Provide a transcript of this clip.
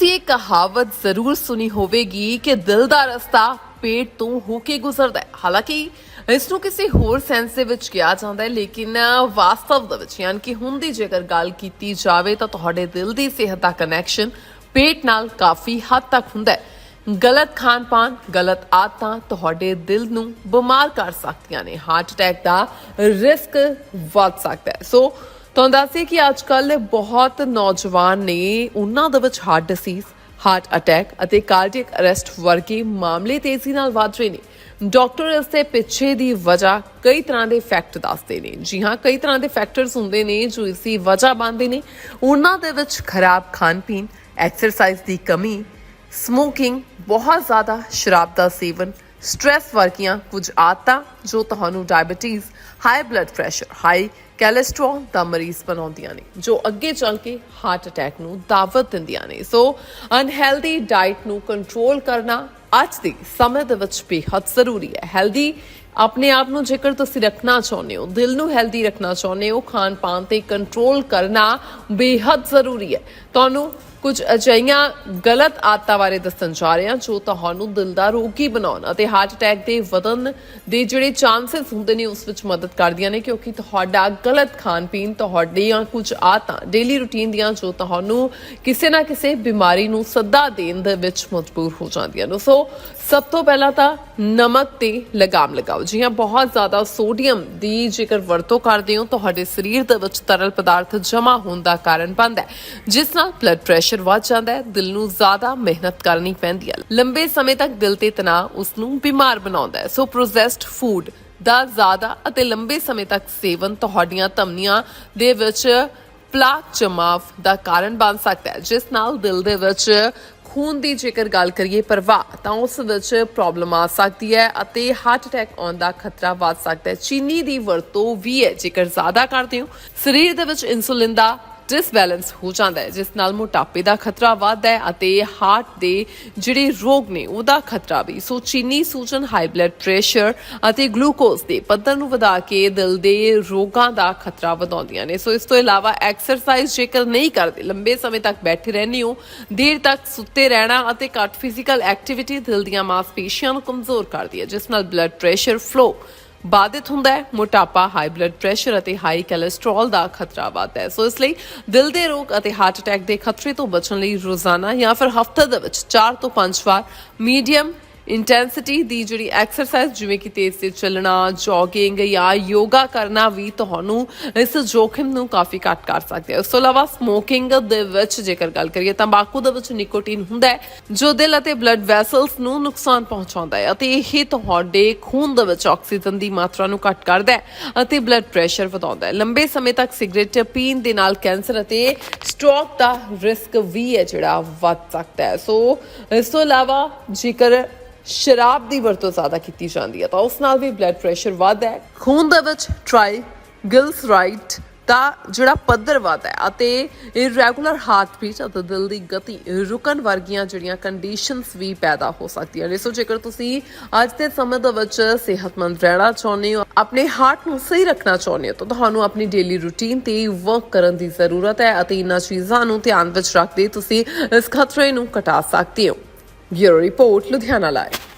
ਤੁਸੀਂ ਇਹ ਕਹਾਵਤ ਜ਼ਰੂਰ ਸੁਣੀ ਹੋਵੇਗੀ ਕਿ ਦਿਲ ਦਾ ਰਸਤਾ ਪੇਟ ਤੋਂ ਹੋ ਕੇ ਗੁਜ਼ਰਦਾ ਹੈ। ਹਾਲਾਂਕਿ, ਇਸ ਨੂੰ ਕਿਸੇ ਹੋਰ ਸੈਂਸ ਦੇ ਵਿੱਚ ਕਿਹਾ ਜਾਂਦਾ ਹੈ, ਲੇਕਿਨ ਵਾਸਤਵ ਦੇ ਵਿੱਚ, ਯਾਨੀ ਕਿ ਹੁਣ ਦੀ ਜੇਕਰ ਗੱਲ ਕੀਤੀ ਜਾਵੇ ਤਾਂ ਤੁਹਾਡੇ ਦਿਲ ਦੀ ਸਿਹਤ ਦਾ ਕਨੈਕਸ਼ਨ ਪੇਟ ਨਾਲ ਕਾਫੀ ਹੱਦ ਤੱਕ ਹੁੰਦਾ ਹੈ। ਗਲਤ ਖਾਣ-ਪਾਨ ਗਲਤ ਆਦਤਾਂ ਤੁਹਾਡੇ ਦਿਲ ਨੂੰ ਬਿਮਾਰ ਕਰ ਸਕਦੀਆਂ ਨੇ। ਹਾਰਟ ਅਟੈਕ ਦਾ ਰਿਸਕ ਵੱਧ ਸਕਦਾ ਹੈ। ਸੋ ਤੁਹਾਨੂੰ ਦੱਸਦੇ ਕਿ ਅੱਜ ਕੱਲ ਬਹੁਤ ਨੌਜਵਾਨ ਨੇ ਉਹਨਾਂ ਦੇ ਵਿੱਚ ਹਾਰਟ ਡਿਸੀਜ਼ ਹਾਰਟ ਅਟੈਕ ਅਤੇ ਕਾਰਡੀਅਕ ਅਰੈਸਟ ਵਰਗੇ ਮਾਮਲੇ ਤੇਜ਼ੀ ਨਾਲ ਵਧ ਰਹੇ ਨੇ। ਡਾਕਟਰ ਇਸ ਦੇ ਪਿੱਛੇ ਦੀ ਵਜ੍ਹਾ ਕਈ ਤਰ੍ਹਾਂ ਦੇ ਫੈਕਟ ਦੱਸਦੇ ਨੇ। ਜੀ ਹਾਂ, ਕਈ ਤਰ੍ਹਾਂ ਦੇ ਫੈਕਟਰਸ ਹੁੰਦੇ ਨੇ ਜੋ ਇਸ ਦੀ ਵਜ੍ਹਾ ਬਣਦੇ ਨੇ। ਉਹਨਾਂ ਦੇ ਵਿੱਚ ਖਰਾਬ ਖਾਣ-ਪੀਣ ਐਕਸਰਸਾਈਜ਼ ਦੀ ਕਮੀ ਸਮੋਕਿੰਗ ਬਹੁਤ ਜ਼ਿਆਦਾ ਸ਼ਰਾਬ ਦਾ ਸੇਵਨ ਸਟ੍ਰੈਸ ਵਰਗੀਆਂ ਕੁਝ ਆਦਤਾਂ ਜੋ ਤੁਹਾਨੂੰ diabetes high blood pressure high cholesterol ਦਾ ਮਰੀਜ਼ ਬਣਾਉਂਦੀਆਂ ਨੇ, ਜੋ ਅੱਗੇ ਚੱਲ ਕੇ ਹਾਰਟ ਅਟੈਕ ਨੂੰ ਦਾਵਤ ਦਿੰਦੀਆਂ ਨੇ। ਸੋ ਅਨਹੈਲਦੀ ਡਾਈਟ ਨੂੰ ਕੰਟਰੋਲ ਕਰਨਾ ਅੱਜ ਦੇ ਸਮੇਂ ਦੇ ਵਿੱਚ ਬੇਹੱਦ ਜ਼ਰੂਰੀ ਹੈ। ਹੈਲਦੀ ਆਪਣੇ ਆਪ ਨੂੰ ਜੇਕਰ ਤੁਸੀਂ ਰੱਖਣਾ ਚਾਹੁੰਦੇ ਹੋ, ਦਿਲ ਨੂੰ ਹੈਲਦੀ ਰੱਖਣਾ ਚਾਹੁੰਦੇ ਹੋ ਖਾਣ ਪਾਣ ਤੇ ਕੰਟਰੋਲ ਕਰਨਾ ਬੇਹੱਦ ਜ਼ਰੂਰੀ ਹੈ। ਤੁਹਾਨੂੰ ਕੁਝ ਅਜਿਹੀਆਂ ਗਲਤ ਆਦਤਾਂ ਬਾਰੇ ਦੱਸਣ ਜਾ ਰਹੇ ਹਾਂ, ਜੋ ਤੁਹਾਨੂੰ ਦਿਲ ਦਾ ਰੋਗੀ ਬਣਾਉਣ ਅਤੇ ਹਾਰਟ ਅਟੈਕ ਦੇ ਵਧਣ ਦੇ ਜਿਹੜੇ ਚਾਂਸਸ ਹੁੰਦੇ ਨੇ, ਉਸ ਵਿੱਚ ਮਦਦ ਕਰਦੀਆਂ ਨੇ, ਕਿਉਂਕਿ ਤੁਹਾਡਾ ਗਲਤ ਖਾਣ ਪੀਣ, ਤੁਹਾਡੀਆਂ ਕੁਝ ਆਦਤਾਂ ਡੇਲੀ ਰੁਟੀਨ ਦੀਆਂ ਜੋ ਤੁਹਾਨੂੰ ਕਿਸੇ ਨਾ ਕਿਸੇ ਬਿਮਾਰੀ ਨੂੰ ਸੱਦਾ ਦੇਣ ਦੇ ਵਿੱਚ ਮਜਬੂਰ ਹੋ ਜਾਂਦੀਆਂ ਨੇ। ਸੋ, ਸਭ ਤੋਂ ਪਹਿਲਾਂ ਤਾਂ ਨਮਕ ਤੇ ਲਗਾਮ ਲਗਾਓ। ਜੀ ਹਾਂ, ਬਹੁਤ ਜ਼ਿਆਦਾ ਸੋਡੀਅਮ ਦੀ ਜੇਕਰ ਵਰਤੋਂ ਕਰਦੇ ਹੋ, ਤੁਹਾਡੇ ਸਰੀਰ ਦੇ ਵਿੱਚ ਤਰਲ ਪਦਾਰਥ ਜਮ੍ਹਾਂ ਹੋਣ ਦਾ ਕਾਰਨ ਬਣਦਾ ਹੈ, ਜਿਸ ਨਾਲ ਬਲੱਡ ਪ੍ਰੈਸ਼ਰ ਵੱਧ ਜਾਂਦਾ ਹੈ, ਦਿਲ ਨੂੰ ਜ਼ਿਆਦਾ ਮਿਹਨਤ ਕਰਨੀ ਪੈਂਦੀ ਹੈ। ਲੰਬੇ ਸਮੇਂ ਤੱਕ ਦਿਲ ਤੇ ਤਣਾਅ ਉਸ ਨੂੰ ਬਿਮਾਰ ਬਣਾਉਂਦਾ ਹੈ। ਸੋ ਪ੍ਰੋਸੈਸਡ ਫੂਡ ਦਾ ਜ਼ਿਆਦਾ ਅਤੇ ਲੰਬੇ ਸਮੇਂ ਤੱਕ ਸੇਵਨ ਤੁਹਾਡੀਆਂ ਧਮਨੀਆਂ ਦੇ ਵਿੱਚ ਪਲਾਕ ਜਮਾਵ ਦਾ ਕਾਰਨ ਬਣ ਸਕਦਾ ਹੈ। ਜਿਸ ਨਾਲ ਦਿਲ ਦੇ ਵਿੱਚ ਖੂਨ ਦੀ ਜੇਕਰ ਗੱਲ ਕਰੀਏ ਪ੍ਰਵਾਹ, ਤਾਂ ਉਸ ਵਿੱਚ ਪ੍ਰੋਬਲਮ ਆ ਸਕਦੀ ਹੈ ਅਤੇ ਹਾਰਟ ਅਟੈਕ ਆਉਣ ਦਾ ਖਤਰਾ ਵੱਧ ਸਕਦਾ ਹੈ। ਚੀਨੀ ਦੀ ਵਰਤੋਂ ਵੀ ਹੈ। ਜੇਕਰ ਜ਼ਿਆਦਾ ਕਰਦੇ ਹੋ, ਸਰੀਰ ਦੇ ਵਿੱਚ ਇਨਸੂਲਿਨ ਦਾ ਡਿਸਬੈਲੈਂਸ ਹੋ ਜਾਂਦਾ ਹੈ, ਜਿਸ ਨਾਲ ਮੋਟਾਪੇ ਦਾ ਖਤਰਾ ਵੱਧਦਾ ਹੈ ਅਤੇ ਹਾਰਟ ਦੇ ਜਿਹੜੇ ਰੋਗ ਨੇ, ਉਹਦਾ ਖਤਰਾ ਵੀ। ਸੋ ਚੀਨੀ ਸੂਜਨ ਹਾਈ ਬਲੱਡ ਪ੍ਰੈਸ਼ਰ ਅਤੇ ਗਲੂਕੋਜ਼ ਦੇ ਪੱਧਰ ਨੂੰ ਵਧਾ ਕੇ ਦਿਲ ਦੇ ਰੋਗਾਂ ਦਾ ਖਤਰਾ ਵਧਾਉਂਦੀਆਂ ਨੇ। ਸੋ ਇਸ ਤੋਂ ਇਲਾਵਾ ਐਕਸਰਸਾਈਜ਼ ਜੇਕਰ ਨਹੀਂ ਕਰਦੇ, ਲੰਬੇ ਸਮੇਂ ਤੱਕ ਬੈਠੇ ਰਹਿੰਦੇ ਹੋ, ਦੇਰ ਤੱਕ ਸੁੱਤੇ ਰਹਿਣਾ ਅਤੇ ਘੱਟ ਫਿਜ਼ੀਕਲ ਐਕਟੀਵਿਟੀ ਦਿਲ ਦੀਆਂ ਮਾਸਪੇਸ਼ੀਆਂ ਨੂੰ ਕਮਜ਼ੋਰ ਕਰਦੀ ਹੈ, ਜਿਸ ਨਾਲ ਬਲੱਡ ਪ੍ਰੈਸ਼ਰ ਫਲੋ ਬਾਧਿਤ ਹੁੰਦਾ ਹੈ। ਮੋਟਾਪਾ ਹਾਈ ਬਲੱਡ ਪ੍ਰੈਸ਼ਰ ਅਤੇ ਹਾਈ ਕੋਲੇਸਟ੍ਰੋਲ ਦਾ ਖਤਰਾ ਵੱਧਦਾ ਹੈ। ਸੋ ਇਸ ਲਈ ਦਿਲ ਦੇ ਰੋਗ ਅਤੇ ਹਾਰਟ ਅਟੈਕ ਦੇ ਖਤਰੇ ਤੋਂ ਬਚਣ ਲਈ ਰੋਜ਼ਾਨਾ ਜਾਂ ਫਿਰ ਹਫ਼ਤੇ ਦੇ ਵਿੱਚ 4 ਤੋਂ 5 ਵਾਰ ਮੀਡੀਅਮ ਇੰਟੈਂਸਿਟੀ ਦੀ ਜਿਹੜੀ ਐਕਸਰਸਾਈਜ਼ ਜਿਵੇਂ ਕਿ ਤੇਜ਼ ਤੇ ਚੱਲਣਾ ਜੋਗਿੰਗ ਜਾਂ ਯੋਗਾ ਕਰਨਾ ਵੀ ਤੁਹਾਨੂੰ ਇਸ ਜੋਖਮ ਨੂੰ ਕਾਫੀ ਘੱਟ ਕਰ ਸਕਦਾ ਹੈ। ਉਸ ਤੋਂ ਇਲਾਵਾ ਸਮੋਕਿੰਗ ਦੇ ਵਿੱਚ ਜੇਕਰ ਗੱਲ ਕਰੀਏ ਤੰਬਾਕੂ ਦੇ ਵਿੱਚ ਨਿਕੋਟੀਨ ਹੁੰਦਾ ਹੈ, ਜੋ ਦਿਲ ਅਤੇ ਬਲੱਡ ਵੈਸਲਸ ਨੂੰ ਨੁਕਸਾਨ ਪਹੁੰਚਾਉਂਦਾ ਹੈ ਅਤੇ ਇਹ ਤੁਹਾਡੇ ਖੂਨ ਦੇ ਵਿੱਚ ਆਕਸੀਜਨ ਦੀ ਮਾਤਰਾ ਨੂੰ ਘੱਟ ਕਰਦਾ ਹੈ ਅਤੇ ਬਲੱਡ ਪ੍ਰੈਸ਼ਰ ਵਧਾਉਂਦਾ ਹੈ। ਲੰਬੇ ਸਮੇਂ ਤੱਕ ਸਿਗਰਟ ਪੀਣ ਦੇ ਨਾਲ ਕੈਂਸਰ ਅਤੇ ਸਟ੍ਰੋਕ ਦਾ ਰਿਸਕ ਵੀ ਹੈ ਜਿਹੜਾ ਵੱਧ ਸਕਦਾ ਹੈ। ਸੋ ਇਸ ਤੋਂ ਇਲਾਵਾ ਜੇਕਰ ਸ਼ਰਾਬ ਦੀ ਵਰਤੋਂ ਜ਼ਿਆਦਾ ਕੀਤੀ ਜਾਂਦੀ ਹੈ, ਤਾਂ ਉਸ ਨਾਲ ਵੀ ਬਲੱਡ ਪ੍ਰੈਸ਼ਰ ਵੱਧਦਾ ਹੈ। ਖੂਨ ਦੇ ਵਿੱਚ ਟ੍ਰਾਈ ਗਿਲਸਰਾਈਟ ਦਾ ਜਿਹੜਾ ਪੱਧਰ ਵੱਧਦਾ ਹੈ ਅਤੇ ਇਰੈਗੂਲਰ ਹਾਰਟ ਬੀਟ ਅਤੇ ਦਿਲ ਦੀ ਗਤੀ ਰੁਕਣ ਵਰਗੀਆਂ ਜਿਹੜੀਆਂ ਕੰਡੀਸ਼ਨਸ ਵੀ ਪੈਦਾ ਹੋ ਸਕਦੀਆਂ ਨੇ। ਸੋ ਜੇਕਰ ਤੁਸੀਂ ਅੱਜ ਦੇ ਸਮੇਂ ਦੇ ਵਿੱਚ ਸਿਹਤਮੰਦ ਰਹਿਣਾ ਚਾਹੁੰਦੇ ਹੋ, ਆਪਣੇ ਹਾਰਟ ਨੂੰ ਸਹੀ ਰੱਖਣਾ ਚਾਹੁੰਦੇ ਹੋ, ਤਾਂ ਤੁਹਾਨੂੰ ਆਪਣੀ ਡੇਲੀ ਰੁਟੀਨ ਤੇ ਵਰਕ ਕਰਨ ਦੀ ਜ਼ਰੂਰਤ ਹੈ ਅਤੇ ਇਹਨਾਂ ਚੀਜ਼ਾਂ ਨੂੰ ਧਿਆਨ ਵਿੱਚ ਰੱਖਦੇ ਤੁਸੀਂ ਇਸ ਖਤਰੇ ਨੂੰ ਘਟਾ ਸਕਦੇ ਹੋ। Bureau report Ludhiana live